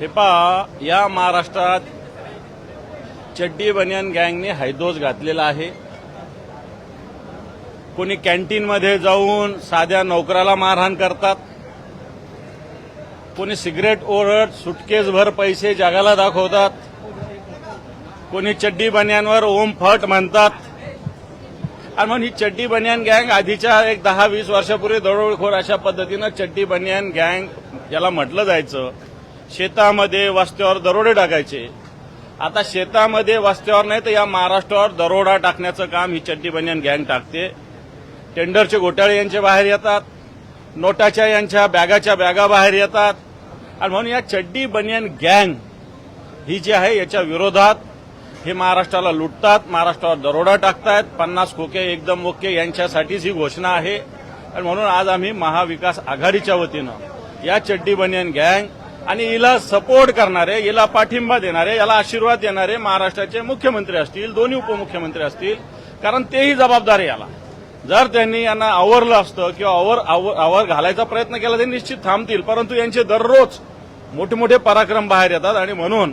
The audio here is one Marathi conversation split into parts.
हे पहा या महाराष्ट्रात चड्डी बनियान गँगने हैदोस घातलेला आहे. कोणी कॅन्टीनमध्ये जाऊन साध्या नोकराला मारहाण करतात. कोणी सिगरेट ओरड सुटकेसभर पैसे जगाला दाखवतात. कोणी चड्डी बनियांवर ओम फट म्हणतात. आणि म्हणून ही चड्डी बनियान गँग आधीच्या एक दहा वीस वर्षापूर्वी दरोडखोर अशा पद्धतीनं चड्डी बनियान गँग याला म्हटलं जायचं. शेतामध्ये वस्त्यावर दरोडे टाकायचे. आता शेतामध्ये वस्त्यावर नाही तर या महाराष्ट्रावर दरोडा टाकण्याचं काम ही चड्डी बनियान गँग टाकते. टेंडरचे घोटाळे यांच्या बाहेर येतात. नोटाच्या यांच्या बॅगाच्या बॅगा बाहेर येतात. आणि म्हणून या चड्डी बनियान गँग ही जी आहे याच्या विरोधात हे महाराष्ट्राला लुटतात महाराष्ट्रावर दरोडा टाकतायत. पन्नास खोके एकदम ओके यांच्यासाठीच ही घोषणा आहे. आणि म्हणून आज आम्ही महाविकास आघाडीच्या वतीनं या चड्डी बनियान गँग आणि हिला सपोर्ट करणारे हिला पाठिंबा देणारे याला आशीर्वाद देणारे महाराष्ट्राचे मुख्यमंत्री असतील दोन्ही उपमुख्यमंत्री असतील. कारण तेही जबाबदार आहे याला. जर त्यांनी यांना आवरलं असतं किंवा आवर आवर आवर घालायचा प्रयत्न केला तर निश्चित थांबतील. परंतु यांचे दररोज मोठे मोठे पराक्रम बाहेर येतात आणि म्हणून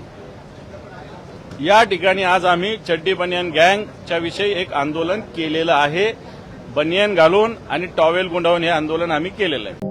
या ठिकाणी आज आम्ही चड्डी बनियान गँगच्या विषयी एक आंदोलन केलेलं आहे. बनियान घालून आणि टॉवेल गुंडावून हे आंदोलन आम्ही केलेलं आहे.